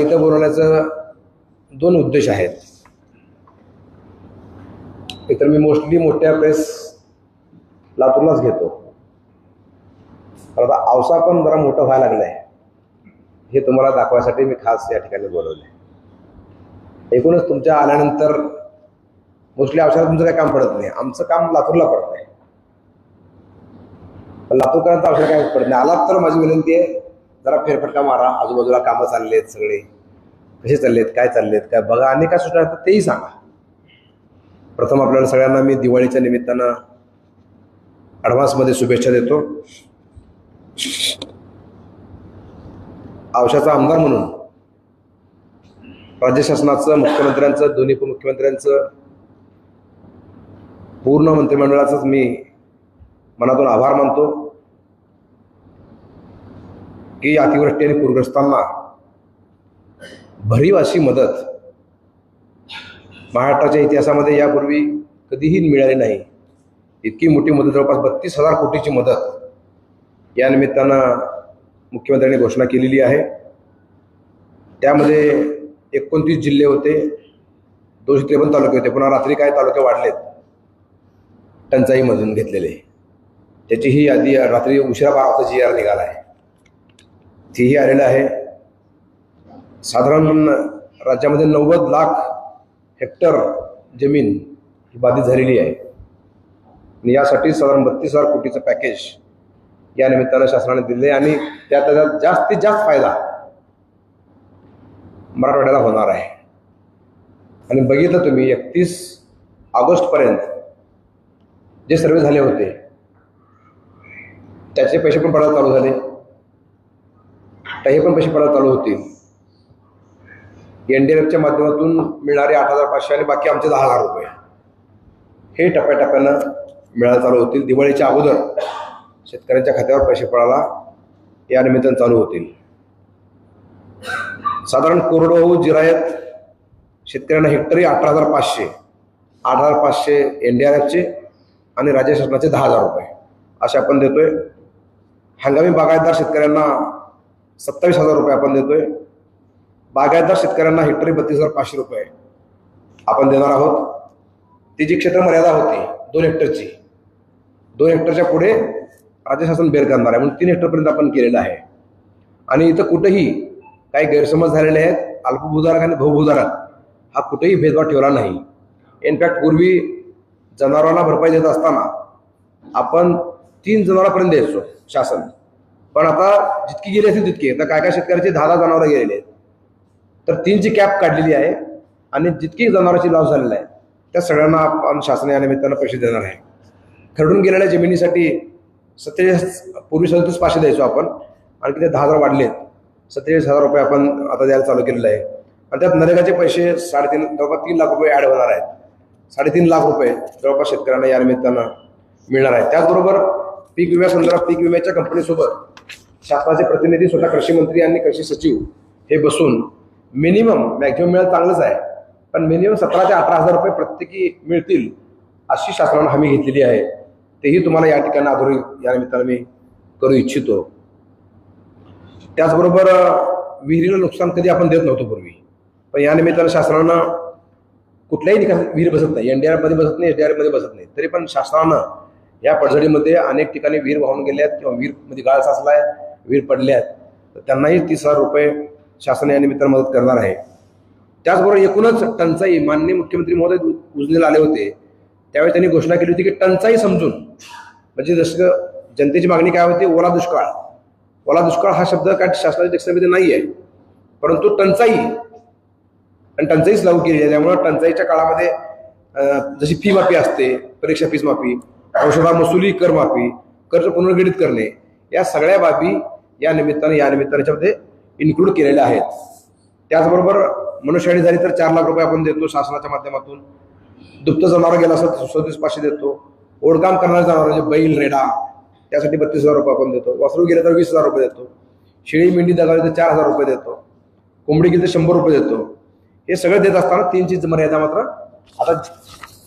इथं बोलवण्याचं दोन उद्देश आहेत. इतर मी मोस्टली मोठ्या प्रेस लातूरलाच घेतो. आता औसा पण जरा मोठं व्हायला लागलं आहे हे तुम्हाला दाखवायसाठी मी खास या ठिकाणी बोलवलं एकूणच तुमच्या आल्यानंतर मोस्टली आवसाला तुमचं काही काम पडत नाही. आमचं काम लातूरला पडत नाही पण लातूरकरांचं औषध काय पडत नाही. आलात तर माझी विनंती आहे जरा फेरफटका मारा. आजूबाजूला कामं चालले आहेत सगळे. कसे चाललेत? काय चाललेत? काय बघा. आणि काय सूचना तर तेही सांगा. प्रथम आपल्याला सगळ्यांना मी दिवाळीच्या निमित्तानं ॲडव्हान्समध्ये शुभेच्छा देतो. औषधाचा आमदार म्हणून राज्य शासनाचं मुख्यमंत्र्यांचं दोन्ही उपमुख्यमंत्र्यांचं पूर्ण मंत्रिमंडळाचंच मी मनातून आभार मानतो. की अतिवृष्टी आणि पूरग्रस्तांना भरीव अशी मदत. महाराष्ट्राच्या इतिहासामध्ये यापूर्वी कधीही मिळाली नाही. इतकी मोठी मदत जवळपास बत्तीस हजार कोटीची मदत या निमित्तानं मुख्यमंत्र्यांनी घोषणा केलेली आहे. त्यामध्ये एकोणतीस जिल्हे होते दोनशे त्रेपन्न तालुके होते पुन्हा रात्री काय तालुके वाढलेत. टंचाईमधून घेतलेले. त्याची ही यादी रात्री उशिरा बारा वाजता जी आर निघाला आहे. तेही आलेलं आहे. साधारण राज्यामध्ये नव्वद लाख हेक्टर जमीन ही बाधित झालेली आहे. आणि यासाठी साधारण बत्तीस हजार कोटीचं पॅकेज या निमित्तानं शासनाने दिले आणि त्या त्याचा जास्तीत जास्त फायदा मराठवाड्याला होणार आहे. आणि बघितलं तुम्ही एकतीस ऑगस्टपर्यंत जे सर्वे झाले होते त्याचे पैसे पण पडायला चालू झाले. तर हे पण पैसे पडायला चालू होतील. एन डी एफच्या माध्यमातून मिळणारे आठ हजार पाचशे आणि बाकी आमचे दहा हजार रुपये. हे टप्प्याटप्प्यानं मिळायला चालू होतील. दिवाळीच्या अगोदर शेतकऱ्यांच्या खात्यावर पैसे पडायला या निमित्तानं चालू होतील. साधारण कोरडवाहू जिरायत शेतकऱ्यांना हेक्टरी अठरा हजार पाचशे आठ हजार पाचशे एन डी आर एफचे आणि राज्य शासनाचे दहा हजार रुपये. असे आपण देतोय. हंगामी बागायतदार शेतकऱ्यांना सत्तावीस हजार रुपये आपण देतोय. बागायतदार शेतकऱ्यांना हेक्टरी बत्तीस हजार पाचशे रुपये आपण देणार आहोत. ती जी क्षेत्र मर्यादा होती दोन हेक्टरची दोन हेक्टरच्या पुढे राज्य शासन बेर करणार आहे म्हणून तीन हेक्टरपर्यंत आपण केलेलं आहे. आणि इथं कुठंही काही गैरसमज झालेले आहेत. अल्पभूधारक आणि बहुभूधारक हा कुठेही भेदभाव ठेवला नाही. इनफॅक्ट पूर्वी जनावरांना भरपाई देत असताना आपण तीन जनावरांपर्यंत द्यायचो शासन. पण आता जितकी गेली असेल तितकी. आता काय काय शेतकऱ्याची दहा दहा जनावरं गेलेली आहेत. तर तीनची कॅप काढलेली आहे आणि जितकी जनावरांची लाभ झालेला आहे त्या सगळ्यांना आपण शासन या निमित्तानं पैसे देणार आहे. खरडून गेलेल्या जमिनीसाठी सत्तेचाळीस पूर्वी सदतीस पाचशे द्यायचो आपण. आणि किती दहा हजार वाढलेत सत्तेचाळीस हजार रुपये आपण आता द्यायला चालू केलेलं आहे. आणि त्यात नरेगाचे पैसे साडेतीन जवळपास तीन लाख रुपये ॲड होणार आहेत. साडेतीन लाख रुपये जवळपास शेतकऱ्यांना या निमित्तानं मिळणार आहेत. त्याचबरोबर पीक विम्यासंदर्भात पीक विम्याच्या कंपनीसोबत शासनाचे प्रतिनिधी स्वतः कृषी मंत्री आणि कृषी सचिव हे बसून मिनिमम मॅक्झिमम मिळालं चांगलंच आहे. पण मिनिमम सतरा ते अठरा हजार रुपये प्रत्येकी मिळतील अशी शासनानं हमी घेतलेली आहे. तेही तुम्हाला या ठिकाणी अधोरी या निमित्तानं मी करू इच्छितो. त्याचबरोबर विहिरीला नुकसान कधी आपण देत नव्हतो पूर्वी. पण या निमित्तानं शासनानं कुठल्याही ठिकाणी विहीर बसत नाही. एन डी आरमध्ये बसत नाही एसडीआरमध्ये डी आरमध्ये बसत नाही. तरी पण शासनानं या पडझडीमध्ये अनेक ठिकाणी विहीर वाहून गेल्या आहेत किंवा विहीरमध्ये गाळ साचला आहे वीर पडले आहेत तर त्यांनाही तीस हजार रुपये शासन या मदत करणार आहे. त्याचबरोबर एकूणच टंचाई माननीय मुख्यमंत्री महोदय उजनीला आले होते. त्यावेळी त्यांनी घोषणा केली होती की टंचाई समजून म्हणजे जसं जनतेची मागणी काय होती ओला दुष्काळ. ओला दुष्काळ हा शब्द काय शासनाच्या डिक्शनरीमध्ये नाही आहे परंतु टंचाई आणि टंचाईच लागू केली आहे. त्यामुळं टंचाईच्या काळामध्ये जशी फी माफी असते परीक्षा फीस माफी औषधा मसुली कर माफी कर्ज पुनर्गणित करणे या सगळ्या बाबी या निमित्ताने या निमित्तानं याच्यामध्ये इन्क्लूड केलेल्या आहेत. त्याचबरोबर मनुष्याने झाली तर चार लाख रुपये आपण देतो शासनाच्या माध्यमातून. दुप्त जनावर गेला असं सदतीस पाचशे देतो. ओढकाम करणारे जनावर म्हणजे बैल रेडा त्यासाठी बत्तीस हजार रुपये आपण देतो. वासरू गेले तर वीस हजार रुपये देतो. शेळी मेंढी दगावली तर चार हजार रुपये देतो. कोंबडी गेली तर शंभर रुपये देतो. हे सगळं देत असताना तीनची मर्यादा मात्र आता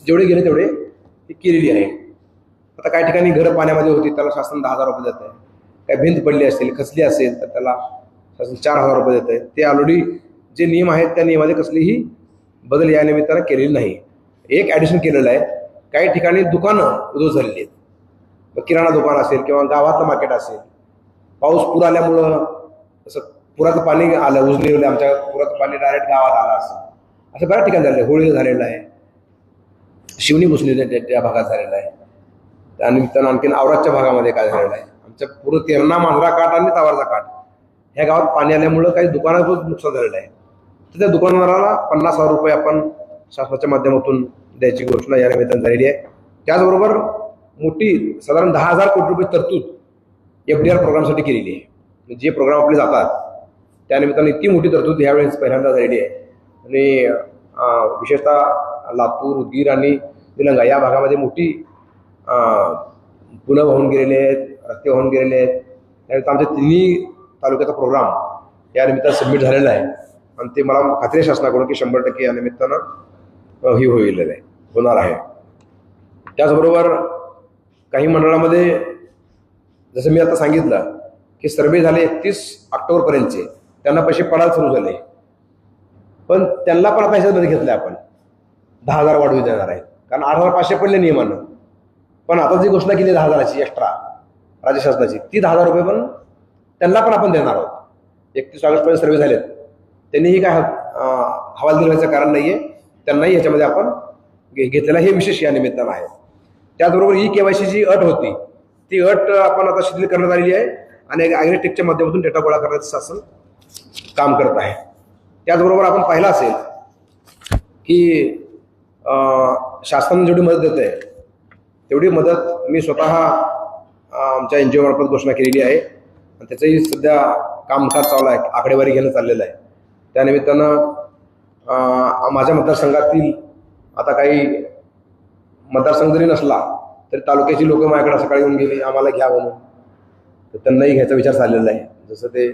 जेवढे गेले तेवढे ती केलेली आहे. आता काही ठिकाणी घरं पाण्यामध्ये होती त्याला शासन दहा हजार रुपये देत आहे. काय भिंत पडली असेल खचली असेल तर त्याला शासन चार हजार रुपये देत आहे ते ऑलरेडी जे नियम आहेत त्या नियमामध्ये कसलीही बदल या निमित्तानं केलेली नाही. एक ॲडिशन केलेलं आहे. काही ठिकाणी दुकानं उद्ध्वस्त झालेली आहेत. मग किराणा दुकान असेल किंवा गावातलं मार्केट असेल. पाऊस पूर आल्यामुळं असं पुराचं पाणी आलं उजनीवलं आमच्या पुराचं पाणी डायरेक्ट गावात आलं असं. असं बऱ्याच ठिकाणी झालेलं आहे. होळीला झालेलं आहे. शिवनी घुसलेली आहे त्या- त्या भागात झालेलं आहे. त्यानिमित्तानं आणखीन आवराजच्या भागामध्ये काय झालेलं आहे? आमच्या पूर्ण तेरणा मांजरा काठ आणि तावारचा काठ. ह्या गावात पाणी आल्यामुळं काही दुकानाचं नुकसान झालेलं आहे. तर त्या दुकानदाराला पन्नास हजार रुपये आपण शासनाच्या माध्यमातून द्यायची घोषणा या निमित्तानं झालेली आहे. त्याचबरोबर मोठी साधारण दहा हजार कोटी रुपये तरतूद एफ डी आर प्रोग्रामसाठी केलेली आहे. म्हणजे जे प्रोग्राम आपले जातात त्यानिमित्तानं इतकी मोठी तरतूद यावेळेस पहिल्यांदा झालेली आहे. आणि विशेषतः लातूर उदगीर आणि निलंगा या भागामध्ये मोठी पुलं वाहून गेलेले आहेत रस्ते वाहून गेलेले आहेत. त्यानंतर आमच्या तिन्ही तालुक्याचा प्रोग्राम या निमित्तानं सबमिट झालेला आहे. आणि ते मला खात्री आहे शासनाकडून की शंभर टक्के या निमित्तानं ही होईल आहे. होणार आहे. त्याचबरोबर काही मंडळामध्ये जसं मी आता सांगितलं की सर्वे झाले एकतीस ऑक्टोबरपर्यंतचे. त्यांना पैसे पडायला सुरू झाले. पण त्यांना पण आता ह्याच्यामध्ये घेतले आपण. दहा हजार वाढवू देणार आहे कारण आठ हजार पाचशे पडले नियमानं. पण आता जी घोषणा केली दहा हजाराची एक्स्ट्रा राज्य शासनाची. ती दहा हजार रुपये पण त्यांना पण आपण देणार आहोत. एकतीस ऑगस्टपर्यंत सर्वे झालेत. त्यांनीही काय हवाल दिल्याचं कारण नाही आहे त्यांनाही याच्यामध्ये आपण घे- घेतलेला हे विशेष या निमित्तानं आहे. त्याचबरोबर ही केवायसी जी अट होती ती अट आपण आता शिथिल करण्यात आलेली आहे आणि ॲग्रेटेकच्या माध्यमातून डेटा गोळा करण्याचं शासन काम करत आहे. त्याचबरोबर आपण पाहिलं असेल की शासन जेवढी मदत देत आहे तेवढी मदत मी स्वतः आमच्या एन जी ओमार्फत घोषणा केलेली आहे. आणि त्याचंही सध्या कामकाज चालू आहे. आकडेवारी घेणं चाललेलं आहे. त्यानिमित्तानं माझ्या मतदारसंघातील आता काही मतदारसंघ जरी नसला तरी तालुक्याची लोकं माझ्याकडे सकाळी येऊन गेली आम्हाला घ्या म्हणून. तर त्यांनाही घ्यायचा विचार चाललेला आहे. जसं ते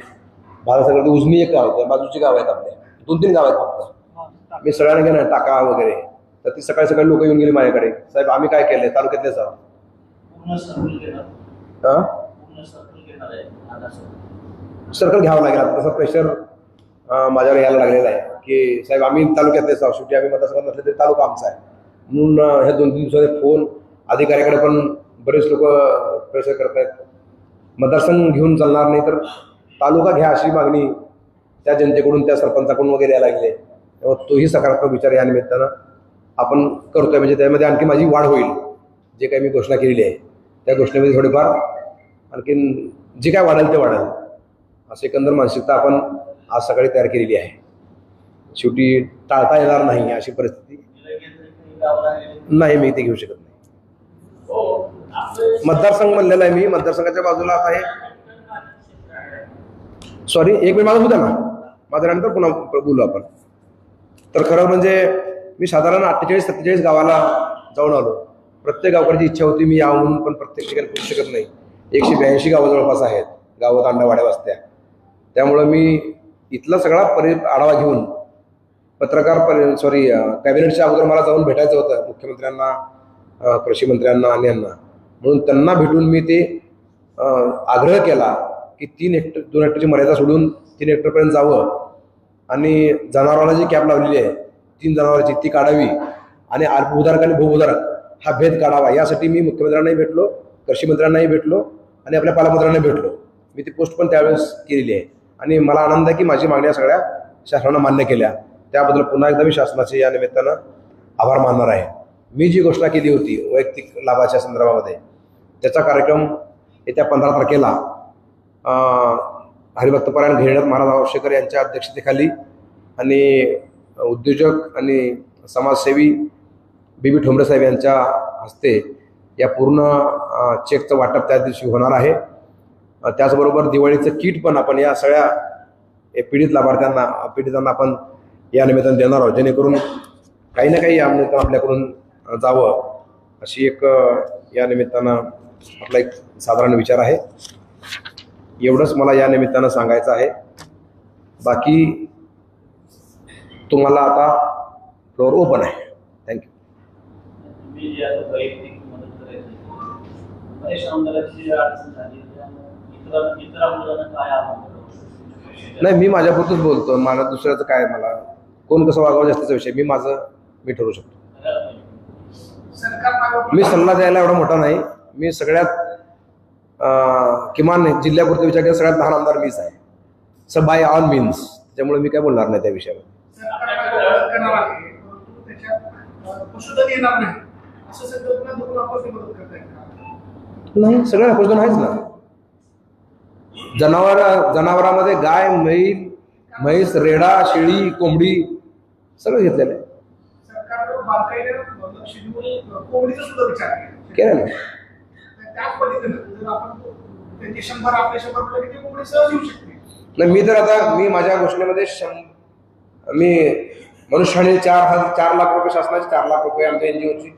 भारत उजनी एक गाव आहे त्या बाजूची गाव आहेत आपल्या दोन तीन गाव आहेत फक्त. मी सगळ्यांना घेणार टाका वगैरे. तर ती सकाळी सकाळी लोक येऊन गेली माझ्याकडे. साहेब आम्ही काय केलं तालुक्यातलेच आहोत. सर्कल हां? सर्कल घ्यावं लागेल. आता तसं प्रेशर माझ्यावर यायला लागलेलं आहे की साहेब आम्ही तालुक्यातलेच आहोत शेवटी आम्ही मतदारसंघात नसले तरी तालुका आमचा आहे. म्हणून ह्या दोन तीन दिवसाचे फोन अधिकाऱ्याकडे पण बरेच लोक प्रेशर करत आहेत मतदारसंघ घेऊन चालणार नाही तर तालुका घ्या अशी मागणी त्या जनतेकडून त्या सरपंचाकडून वगैरे यायला लागले तेव्हा तोही सकारात्मक विचार या निमित्तानं आपण करतोय. म्हणजे त्यामध्ये आणखी माझी वाढ होईल जे काही मी घोषणा केलेली आहे. त्या गोष्टीमध्ये थोडीफार आणखीन जे काय वाढेल ते वाढेल. असं एकंदर मानसिकता आपण आज सकाळी तयार केलेली आहे. शेवटी टाळता येणार नाही अशी परिस्थिती. नाही मी ते घेऊ शकत नाही. मतदारसंघ म्हणलेला आहे मी. मतदारसंघाच्या बाजूला आता आहे सॉरी एक मिनिट माझं होता ना. माझ्या नंतर पुन्हा बोलू आपण. तर खरं म्हणजे मी साधारण अठ्ठेचाळीस सत्तेचाळीस गावाला जाऊन आलो. प्रत्येक गावकडची इच्छा होती मी यावून पण प्रत्येक ठिकाणी पोहोचू शकत नाही. एकशे ब्याऐंशी गावं जवळपास आहेत. गावं तांडावाड्या वाचत्या त्यामुळं मी इथला सगळा परि आढावा घेऊन पत्रकार परि सॉरी कॅबिनेटच्या अगोदर मला जाऊन भेटायचं होतं मुख्यमंत्र्यांना कृषी मंत्र्यांना आणि यांना. म्हणून त्यांना भेटून मी ते आग्रह केला की तीन हेक्टर दोन हेक्टरची मर्यादा सोडून तीन हेक्टरपर्यंत जावं. आणि जनावरांना जी कॅप लावलेली आहे तीन जनावरांची ती काढावी. आणि भूधारक आणि भूभूधारक हा भेद काढावा. यासाठी मी मुख्यमंत्र्यांनाही भेटलो कृषी मंत्र्यांनाही भेटलो आणि आपल्या पालकमंत्र्यांनाही भेटलो. मी ती पोस्ट पण त्यावेळेस केलेली आहे. आणि मला आनंद आहे की माझी मागण्या सगळ्या शासनानं मान्य केल्या. त्याबद्दल पुन्हा एकदा मी शासनाचे या निमित्तानं आभार मानणार आहे. मी जी घोषणा केली होती वैयक्तिक लाभाच्या संदर्भामध्ये त्याचा कार्यक्रम येत्या पंधरा तारखेला हरिभक्तपरायण घेण्यात महाराज आवश्यकर यांच्या अध्यक्षतेखाली आणि उद्योजक आणि समाजसेवी बी बी ठोंबरे साहेब यांच्या हस्ते या पूर्ण चेकचं वाटप त्या दिवशी होणार आहे. त्याचबरोबर दिवाळीचं किट पण आपण या सगळ्या पीडित लाभार्थ्यांना पीडितांना आपण या निमित्तानं देणार आहोत. जेणेकरून काही ना काही या निमित्तानं आपल्याकडून जावं अशी एक या निमित्तानं आपला एक साधारण विचार आहे. एवढंच मला या निमित्तानं सांगायचं आहे. बाकी तुम्हाला आता फ्लोअर ओपन आहे. तुम्ही जे आता वैयक्तिक मदत करायची. महेश आमदाराची जी अडचण झाली त्यामुळे इतर इतर आमदारांना काय आव्हान करावं? नाही मी माझ्यापुरतच बोलतो. मला दुसऱ्याचं काय मला? कोण कसं वागावं जास्तीचा विषय? मी माझं मी ठरवू शकतो. मी सल्ला द्यायला एवढा मोठा नाही. मी सगळ्यात अं, किमान जिल्ह्यापुरता विचार केला सगळ्यात लहान आमदार मीच आहे. स बाय ऑल मीन्स त्यामुळे मी काय बोलणार नाही त्या विषयावर. नाही असं संकल्पना धरून आपण ते मदत करताय का? नाही सगळं पशुधन आहेच ना. जनावर जनावरांमध्ये गाय म्हैस म्हैस रेडा शेळी कोंबडी सगळं घेतलेलं आहे. केला. ना नाही मी तर आता मी माझ्या घोषणेमध्ये मी मनुष्याने चार हजार चार लाख रुपये शासनाचे चार लाख रुपये आमच्या एन जी ओची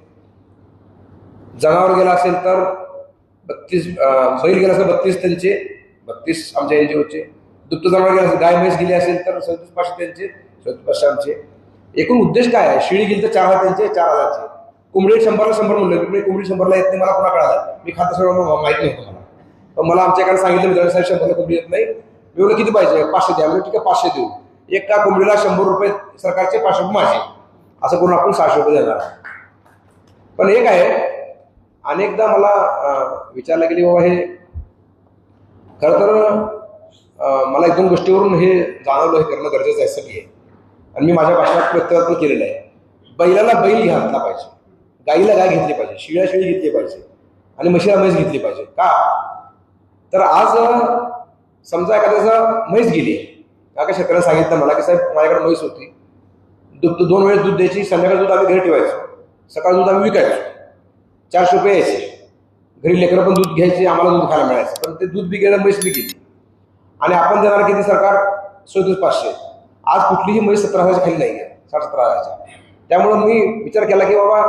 जनावर गेला असेल तर बत्तीस बैल गेला असेल बत्तीस त्यांचे बत्तीस आमच्या एन जी ओचे. दुप्त जनावर गेला असेल गाय म्हैस गेली असेल तर सदतीस पाचशे त्यांचे सदतीस पाचशे आमचे. एकूण उद्देश काय आहे? शिळी गेली तर चार हजार त्यांचे चार हजारचे. कोंबडी शंभरला शंभर म्हणलं कोंबडी कोंबडी शंभरला येत नाही मला कोणा कळालं. मी खातं सगळं माहिती नव्हतं मला. पण मला आमच्याकडे सांगितलं मित्रांनी साहेब शंभरला कोंबडी येत नाही. मी म्हणलं किती पाहिजे? पाचशे द्या. म्हणजे ठीक आहे पाचशे देऊ. एका कोंबडीला शंभर रुपये सरकारचे पाचशे रुपये माझे. असं करून आपण सहाशे रुपये देणार. पण एक आहे अनेकदा मला विचारलं गेली बाबा हे खरं तर मला एक दोन गोष्टीवरून हे जाणवलं हे करणं गरजेचं आहे सगळी आहे. आणि मी माझ्या भाषणात प्रत्येकातून केलेलं आहे. बैलाला बैल घातला पाहिजे. गाईला गाय घेतली पाहिजे. शिळ्या शिळी घेतली पाहिजे. आणि म्हशीला म्हैस घेतली पाहिजे. का? तर आज समजा एखाद्याचा म्हैस गेली एका शेतकऱ्याने सांगितलं मला की साहेब माझ्याकडे म्हैस होती. दूध दोन वेळेस दूध द्यायची संध्याकाळी दूध आम्ही घरी ठेवायचो. सकाळी दूध आम्ही विकायचो. चारशे रुपये यायचे. घरी लेकरं पण दूध घ्यायचे आम्हाला दूध खायला मिळायचं. पण ते दूध बी गेलं म्हैस बी गेली आणि आपण देणार किती? सरकार सदतीस पाचशे. आज कुठलीही म्हैस सतरा हजारच्या खाली नाही आहे साठ सतरा हजारच्या. त्यामुळं मी विचार केला की बाबा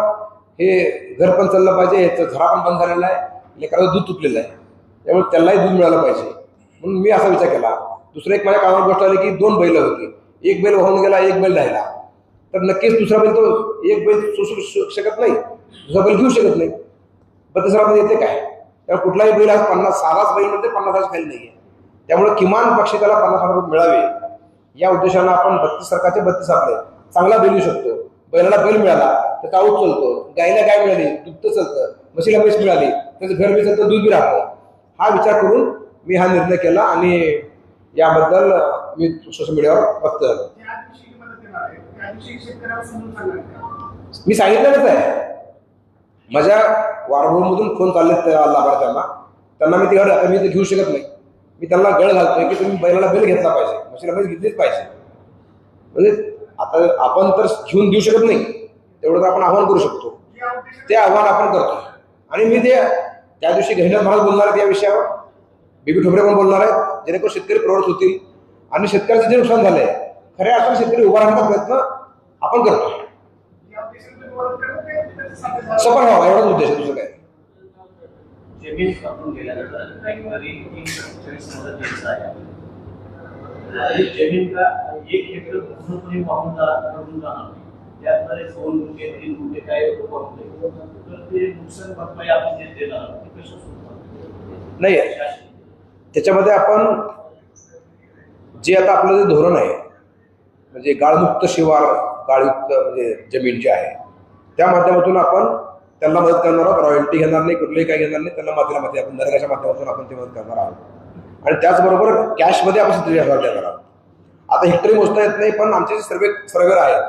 हे घर पण चाललं पाहिजे याचं झरा पण बंद झालेला आहे लेकराचं दूध तुटलेलं आहे. त्यामुळे त्यालाही दूध मिळालं पाहिजे. म्हणून मी असा विचार केला. दुसरं एक माझ्या कामावर गोष्ट आली की दोन बैल होती. एक बैल वाहून गेला एक बैल राहिला. तर नक्कीच दुसरा बैल तो एक बैल सोसू शकत नाही. दुसरा बैल घेऊ शकत नाही. पण तिसरा बैल येते काय? त्यामुळे कुठलाही बैल आज पन्नास साधाच बैल म्हणजे पन्नास हजार खाली नाही आहे त्यामुळे किमान पक्षी त्याला पन्नास हजार रुपये मिळावे. या उद्देशानं आपण बत्तीस सरकारचे बत्तीस आपले चांगला बैल येऊ शकतो. बैलाला बैल मिळाला तर काऊच चालतो. गायला गाय मिळाली दुग्ध चालतं. म्हशीला म्हैस मिळाली त्याचं घर बी चालतं दूध बी राहतं. हा विचार करून मी हा निर्णय केला आणि याबद्दल मी सोशल मीडियावर वक्त झालो ज्या दिवशी मदत येणार आहे त्या दिवशी शेतकऱ्याला समजून सांगणार का मी सांगितलेलंच आहे. माझ्या वारभूमधून फोन चालले त्या लाभार्थ्यांना. त्यांना मी तिकडे आता मी ते घेऊ शकत नाही. मी त्यांना गळ घालतोय की तुम्ही बैलाला बैल घेतला पाहिजे. म्हशीला बैल घेतलीच पाहिजे. म्हणजे आता आपण तर घेऊन देऊ शकत नाही. तेवढं तर आपण आव्हान करू शकतो. ते आव्हान आपण करतो आणि मी ते त्या दिवशी घेण्यात महाराज बोलणार आहेत या विषयावर. बीबी ठोबरे पण बोलणार आहेत. जेणेकरून शेतकरी प्रवृत्त होतील. आणि शेतकऱ्याचं जे नुकसान झालंय खऱ्या अर्थाने शेतकरी उभा राहण्याचा प्रयत्न आपण करतो. सफल व्हावा एवढाच उद्देश दुसरं काय जमीन एक का हेक्टर पूर्णपणे वाहून जा- वाहून जाणार नाही त्याद्वारे दोन गुंठे तीन गुंठे काय. तर ते नुकसान भरपाई आपण जे देणार? नाही. त्याच्यामध्ये आपण जे आता आपलं जे धोरण आहे म्हणजे गाळमुक्त शिवार गाळयुक्त म्हणजे जमीन जी आहे त्या माध्यमातून आपण त्यांना मदत करणार आहोत. रॉयल्टी घेणार नाही कुठलंही काय घेणार नाही त्यांना माती आपण नरेगाच्या माध्यमातून आपण ती मदत करणार आहोत. आणि त्याचबरोबर कॅशमध्ये आपण सत्तेचाळीस हजार देणार आहोत. आता हेक्टरी मोजता येत नाही पण आमचे जे सर्वे सर्वेर आहेत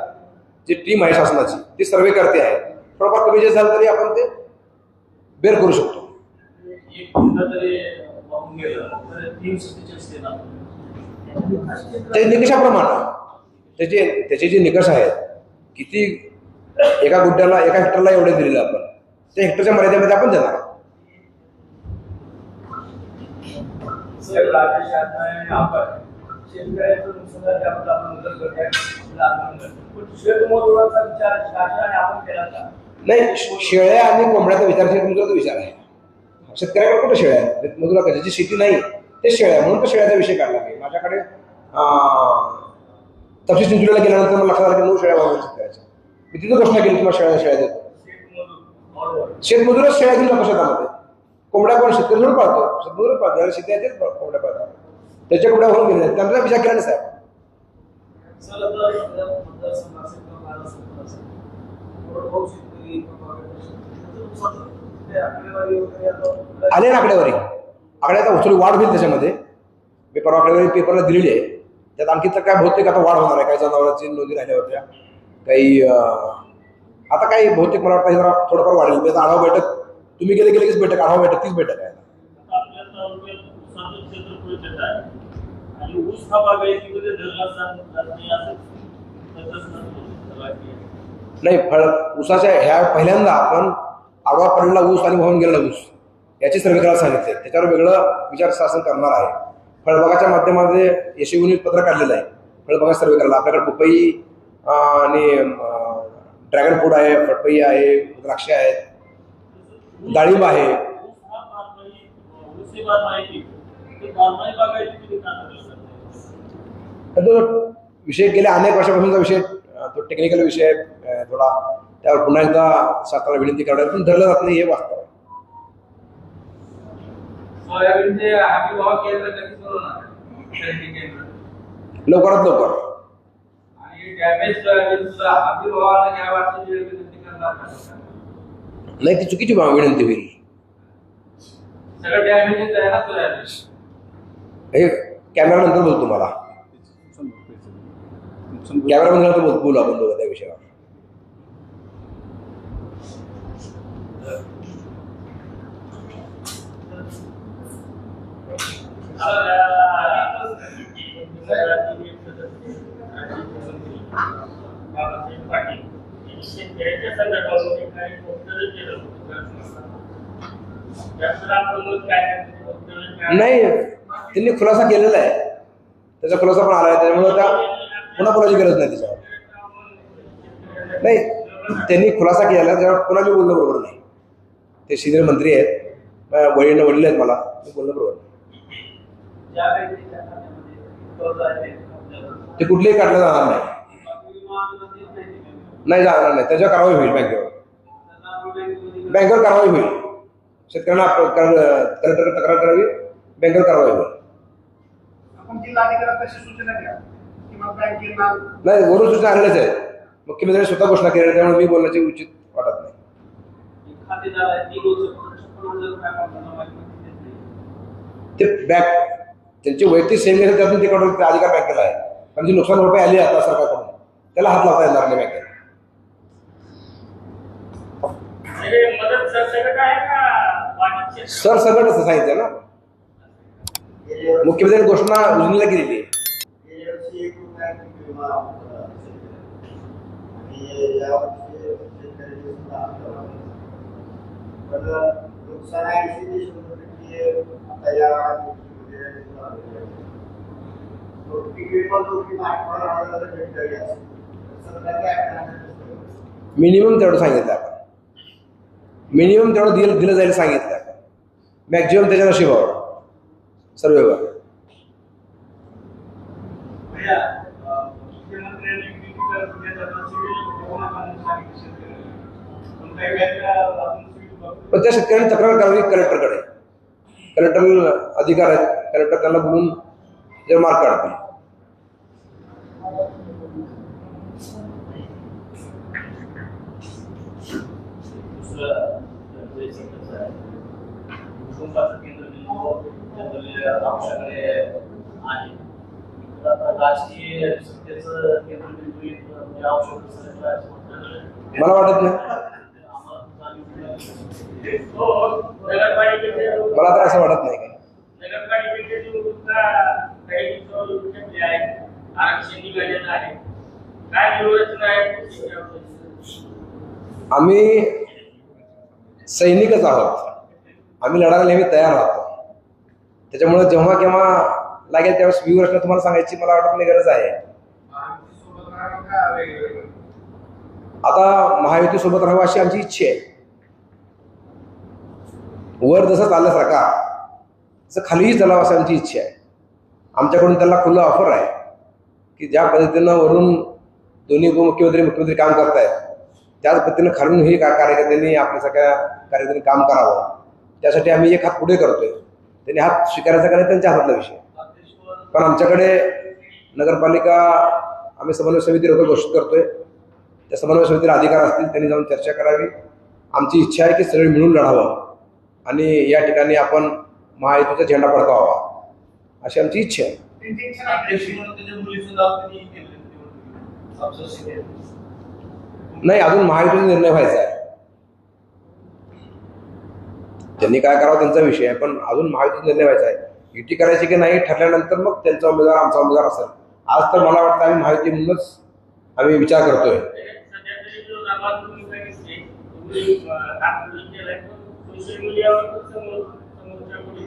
जी टीम आहे शासनाची ती सर्वे करते आहे. थोडंफार कमी जे झालं तरी आपण ते बेर करू शकतो. ते निकषाप्रमाणे. त्याचे त्याचे जे निकष आहेत किती एका गुड्ड्याला एका हेक्टरला एवढे दिलेलं आपण. त्या हेक्टरच्या मर्यादेमध्ये आपण देणार नाही शेळ्या आणि कोंबड्याचा विचार शेतमजुराचा विचार आहे. शेतकऱ्याकडे कुठे शेळ्या आहेत? मजुरा ज्याची शेती नाही ते शेळ्या म्हणून तर शेळ्याचा विषय काढला मी. माझ्याकडे अं, तपशी चिंचोलीला गेल्यानंतर मला लक्षात आलं की नऊ शेळ्या वाढवल्या शेतकऱ्याच्या मी तिथं घोषणा केली तुम्हाला शेळ्या शेळ्या देतो शेतमजूर बरोबर शेतमजूरच शेळ्या घेऊन शेतामध्ये कोंबड्या कोण शेतकरी थोडं पाळतो. शेतमजूर पाळतो. शेती आहे कोंबड्या पाळतात. त्याच्या कुठे होऊन गेले. त्यांचा विचार केला नाही साहेब. आले ना आकडेवारी. आकडे आता थोडी वाढ होईल त्याच्यामध्ये. मी परवा आकडेवारी पेपरला दिलेली आहे. त्यात आणखी तर काय बहुतेक आता वाढ होणार आहे. काही जनावरांची नोंदी राहिल्या होत्या. काही आता काही बहुतेक मला वाटतं हे जरा थोडंफार वाढेल. मी आता आढावा बैठक तुम्ही गेले गेले कीच बैठक आढावा बैठक तीच बैठक आहे नाही फळ ऊसाच्या ह्या पहिल्यांदा आपण आडवा पडलेला ऊस आणि वाहून गेलेला ऊस याची सर्वे करायला सांगितले. त्याच्यावर वेगळं विचार शासन करणार आहे. फळबागाच्या माध्यमामध्ये यशस्वी पत्र काढलेलं आहे. फळबागा सर्वे करायला. आपल्याकडे पपई आणि ड्रॅगन फ्रूट आहे फळपई आहे द्राक्ष आहेत. डाळिंब आहे. तर तो विषय गेल्या अनेक वर्षापासूनचा विषय तो टेक्निकल विषय आहे. थोडा त्यावर पुन्हा एकदा शासनाला विनंती करणार पण धरलं जात नाही हे वास्तव आहे. लवकरात लवकर? नाही ती चुकीची विनंती होईल. हे कॅमेरा नंतर बोलतो मला कॅमेरा बंद झाला तर बोल बोलू आपण दोघं त्या विषयावर. शेतकऱ्याच्या संदर्भामध्ये नाही त्यांनी खुलासा केलेला आहे. त्याचा खुलासा पण आला आहे त्यामुळे त्या पुन्हा कोणाची गरज नाही त्याच्यावर. नाही त्यांनी खुलासा केलेला आहे त्याच्यावर कोणाची बोलणं बरोबर नाही. ते सिनियर मंत्री आहेत वडील वडील आहेत मला बोलणं बरोबर नाही. ज्या व्यक्तीच्या खात्यामध्ये कर्ज आहे आपल्याला ते कुठलेही काढलं जाणार नाही. नाही जाणार नाही. त्याच्यावर कारवाई होईल बँकेवर. बँकेवर कारवाई होईल. शेतकऱ्यांना तक्रार करावी. बँकेवर कारवाई होईल. नाही वरून सूचना आलेल्याच आहेत. मुख्यमंत्र्यांनी स्वतः घोषणा केली आहे, त्यामुळे मी बोलण्याची उचित वाटत आहे नाही. ते बँक त्यांची वैयक्तिक सेविंग त्यातून ते कडून ते अधिकार बँकेला आहे. कारण जी नुकसान भरपाई आली आता सरकारकडून त्याला हात लावता येणार नाही बँकेला सरसकट सगळं असं सांगितलं ना. मुख्यमंत्र्यांनी घोषणा उजनीला केलेली आहे. मिनिमम तेवढं सांगितलं आपण. मिनिमम तेवढं दिलं दिलं जाईल सांगितलं आपण. मॅक्झिमम त्याच्या नशिबावर सर्व व्यवहार. पण त्या शेतकऱ्यांनी तक्रार करावी कलेक्टरकडे कलेक्टर अधिकार आहेत कलेक्टर त्यांना बोलून जे मार्क काढतील. केंद्र आहे केंद्र औषध मला वाटत नाही. मला तर असं वाटत नाही काही. आम्ही सैनिकच आहोत. आम्ही लढायला नेहमी तयार राहतो. त्याच्यामुळे जेव्हा केव्हा लागेल त्यावेळेस व्ह्यूअर्सला तुम्हाला सांगायची मला वाटत नाही गरज आहे. आता महायुती सोबत राहावं अशी आमची इच्छा आहे. वर जसं चाललं सरकार तसं खालीही चालावं अशी आमची इच्छा आहे. आमच्याकडून त्याला खुलं ऑफर आहे की ज्या पद्धतीनं वरून दोन्ही उपमुख्यमंत्री मुख्यमंत्री काम करतायत त्याच पद्धतीनं खालून ही का कार्यकर्त्यांनी आपल्या सगळ्या कार्यकर्त्यांनी काम करावं. त्यासाठी आम्ही एक हात पुढे करतोय. त्यांनी हात स्वीकारायचा करायचा त्यांच्या हातातला विषय. पण आमच्याकडे नगरपालिका आम्ही समन्वय समिती लोक घोषित करतोय. त्या समन्वय समितीला अधिकार असतील त्यांनी जाऊन चर्चा करावी. आमची इच्छा आहे की सगळे मिळून लढावं. आणि या ठिकाणी आपण महायुतीचा झेंडा फडकावा अशी आमची इच्छा आहे. नाही. नाही अजून महायुतीचा निर्णय व्हायचा आहे. त्यांनी काय करावं त्यांचा विषय आहे पण अजून महायुतीचा निर्णय व्हायचा आहे. युती करायची की नाही ठरल्यानंतर मग त्यांचा उमेदवार आमचा उमेदवार असेल. आज तर मला वाटतं आम्ही महायुती म्हणूनच आम्ही विचार करतोय. सध्या तरी जो सोशल मीडियावर पण समोर समोरच्या मुली.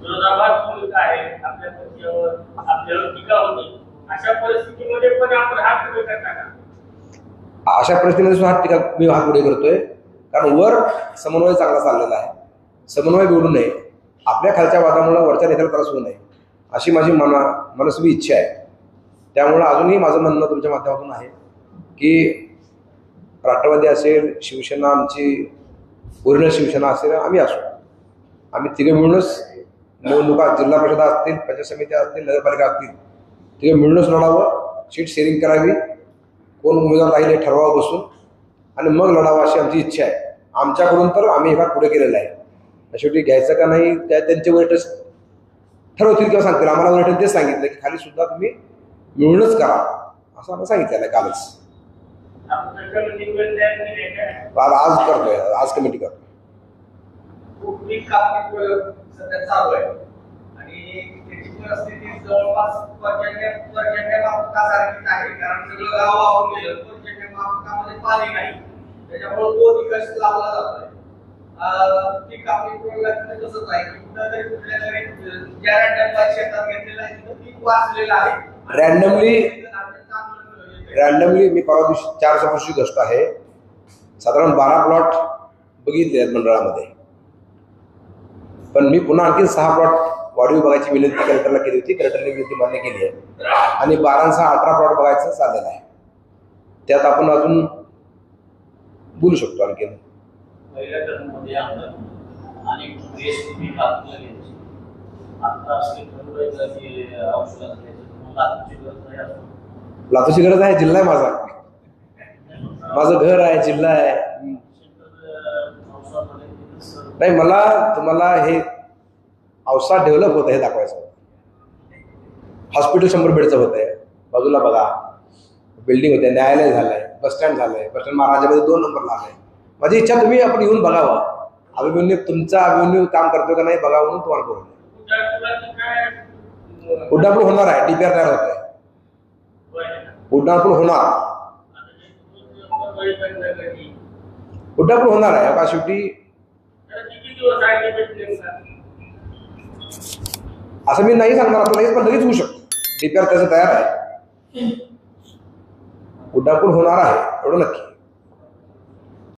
विरोधाभास भूमिका आहे आपल्या पक्षावर आपल्यावर टीका होते. अशा परिस्थितीमध्ये पण आपण हात पुढे करता का? अशा परिस्थितीमध्ये सुद्धा हा टीका मी हा पुढे करतोय. कारण वर समन्वय चांगला चाललेला आहे. समन्वय बिघडू नये. आपल्या खालच्या वादामुळे वरच्या नेत्याला त्रास होऊ नये. अशी माझी मना मनस्वी इच्छा आहे. त्यामुळं अजूनही माझं म्हणणं तुमच्या माध्यमातून आहे की राष्ट्रवादी असेल शिवसेना आमची ओरिजिनल शिवसेना असेल आम्ही असू. आम्ही तिघे मिळूनच निवडणुका जिल्हा परिषद असतील पंचायत समित्या असतील नगरपालिका असतील तिघे मिळूनच लढावं सीट शेअरिंग करावी. कोण उमेदवार राहील हे ठरवावं बसून. आणि मग लढावं अशी आमची इच्छा आहे. आमच्याकडून तर आम्ही हे भाग पुढे केलेला आहे. शेवटी घ्यायचं का नाही त्या त्यांचे वरिष्ठ ठरवतील किंवा सांगतील. आम्हाला वरिष्ठ तेच सांगितलं की खाली सुद्धा तुम्ही मिळूनच करा. असं आम्हाला सांगितलेलं आहे कालच. आज आज करतोय आज कमिटी करतोय चालू आहे आणि त्याची परिस्थिती जवळपास आहे कारण सगळं गाव वाहून गेलं पर्जन्य मापकामध्ये पाणी नाही. त्याच्यामुळे तो निकष लावला जातोय. अं, ती कापणी प्रयोगात तसंच आहे. की कुठं तरी कुठल्या तरी ज्या रँडमला शेतात घेतलेलं आहे तिथं पीक वाचलेलं आहे. येतंय. रॅन्डमली मी परवा दिवशी चार समोरची गोष्ट आहे. साधारण बारा प्लॉट बघितले आहेत मंडळामध्ये. पण मी पुन्हा आणखी सहा प्लॉट वाढीव बघायची विनंती कलेक्टरला केली होती. कलेक्टरने विनंती मान्य केली आहे. आणि बारा सहा अठरा प्लॉट बघायचं चाललेलं आहे. त्यात आपण अजून बोलू शकतो आणखी आणि लातूरची गरज आहे जिल्हा आहे माझा. माझं घर आहे जिल्हा आहे. नाही मला तुम्हाला हे औसा डेव्हलप होतं हे दाखवायचं. हॉस्पिटल शंभर बेडचं होत आहे. बाजूला बघा. बिल्डिंग होते न्यायालय झालंय बस स्टँड झालंय. बस स्टँड महाराजामध्ये दोन नंबरला आलंय. माझी इच्छा तुम्ही आपण येऊन बघावं. अभिमन्यू तुमचा अभिमन्यू काम करतोय का नाही बघावं म्हणून तुम्हाला बोलतो उड्डाणपूल होणार आहे डीपीआर तयार होत आहे. ना? उड्डाणपूल होणार करण्यासाठी उड्डाणपूल होणार आहे आता शेवटी का? असं मी नाही सांगणार आता लगेच पण लगेच होऊ शकतो डीपीआर त्याचं तयार आहे उड्डाणपूल होणार आहे एवढं नक्की